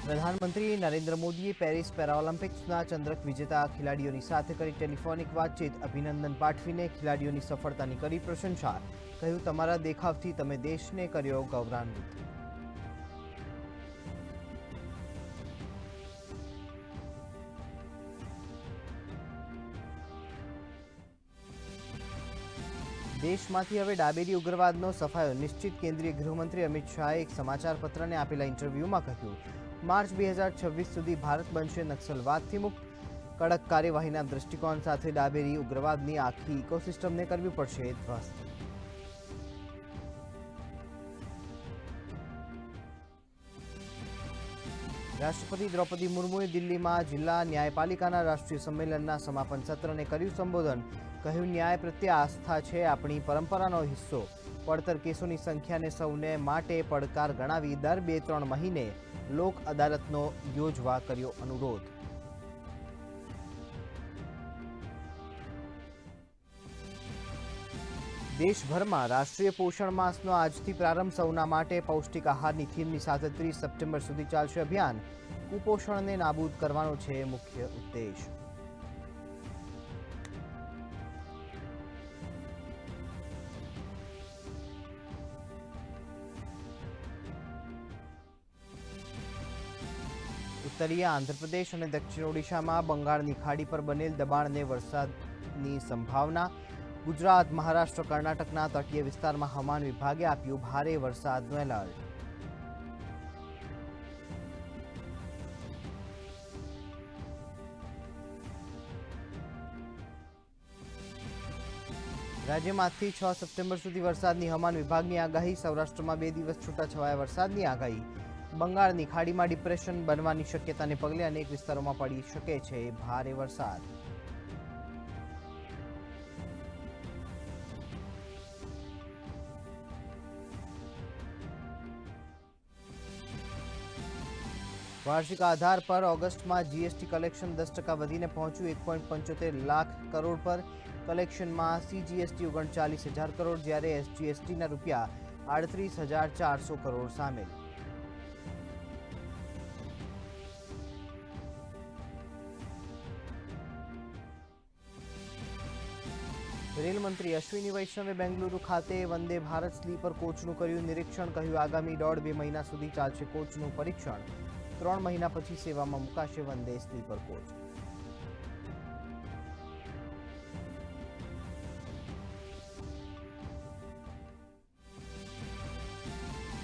પ્રધાનમંત્રી નરેન્દ્ર મોદીએ પેરિસ પેરાઓલિમ્પિક્સના ચંદ્રક વિજેતા ખેલાડીઓની સાથે કરી ટેલિફોનિક વાતચીત. અભિનંદન પાઠવીને ખેલાડીઓની સફળતાની કરી પ્રશંસા. કહ્યું, તમારા દેખાવથી તમે દેશને કર્યો ગૌરવાન્વિત. દેશમાંથી હવે ડાબેરી ઉગ્રવાદનો સફાયો. નિશ્ચિત કેન્દ્રીય ગૃહમંત્રી અમિત શાહે એક સમાચાર પત્રને આપેલા ઇન્ટરવ્યૂમાં કહ્યું માર્ચ બે હજાર છવ્વીસ સુધી ભારત બનશે નક્સલવાદથી મુક્ત. કડક કાર્યવાહીના દૃષ્ટિકોણ સાથે ડાબેરી ઉગ્રવાદની આખી ઇકોસિસ્ટમને કરવી પડશે ધ્વસ્ત. રાષ્ટ્રપતિ દ્રૌપદી મુર્મુએ દિલ્હીમાં જિલ્લા ન્યાયપાલિકાના રાષ્ટ્રીય સંમેલનના સમાપન સત્રને કર્યું સંબોધન. કહ્યું, ન્યાય પ્રત્યે આસ્થા છે આપણી પરંપરાનો હિસ્સો. પડતર કેસોની સંખ્યાને સૌને માટે પડકાર ગણાવી દર બે ત્રણ મહિને લોક અદાલતનો યોજવા કર્યો અનુરોધ. દેશભરમાં રાષ્ટ્રીય પોષણ માસનો આજથી પ્રારંભ સૌના માટે પૌષ્ટિક આહારની થીમની સાથે ત્રીસ સપ્ટેમ્બર સુધી ચાલશે અભિયાન. કુપોષણને નાબૂદ કરવાનો છે મુખ્ય ઉદ્દેશ. ઉત્તરીય આંધ્રપ્રદેશ અને દક્ષિણ ઓડિશામાં બંગાળની ખાડી પર બનેલ દબાણને વરસાદની સંભાવના ગુજરાત, મહારાષ્ટ્ર, કર્ણાટકના તટીય વિસ્તારમાં હવામાન વિભાગે આપ્યું ભારે વરસાદનું એલર્ટ. રાજ્યમાંથી છ સપ્ટેમ્બર સુધી વરસાદની હવામાન વિભાગની આગાહી, સૌરાષ્ટ્રમાં બે દિવસ છૂટાછવાયા વરસાદની આગાહી બંગાળની ખાડીમાં ડિપ્રેશન બનવાની શક્યતાને પગલે અનેક વિસ્તારોમાં પડી શકે છે ભારે વરસાદ. વાર્ષિક આધાર પર ઓગસ્ટમાં જીએસટી કલેક્શન દસ ટકા વધીને પહોંચ્યું, એક પોઈન્ટ પંચોતેર લાખ કરોડ પર. કલેક્શનમાં સીજીએસટી ઓગણચાલીસ હજાર કરોડ, જ્યારે એસજીએસટીના રૂપિયા આડત્રીસ હજાર ચારસો કરોડ સામેલ. રેલમંત્રી અશ્વિની વૈષ્ણવે બેંગલુરુ ખાતે વંદે ભારત સ્લીપર કોચનું કર્યું નિરીક્ષણ, કહ્યું આગામી દોઢ બે મહિના સુધી ચાલશે કોચનું પરીક્ષણ. ત્રણ મહિના પછી સેવામાં મુકાશે Vande sleeper coach.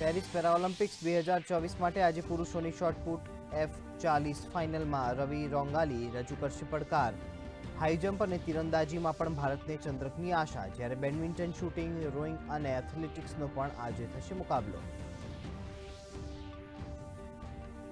Paris Paralympics બે હજાર ચોવીસ માટે આજે પુરુષોની શોર્ટપુટ એફ ચાલીસ ફાઇનલમાં રવિ રોંગાલી રજૂ કરશે પડકાર. હાઈ જમ્પ અને તીરંદાજીમાં પણ ભારતને ચંદ્રકની આશા, જ્યારે બેડમિન્ટન શૂટિંગ, રોઈંગ અને એથ્લેટિક્સનો પણ આજે થશે મુકાબલો.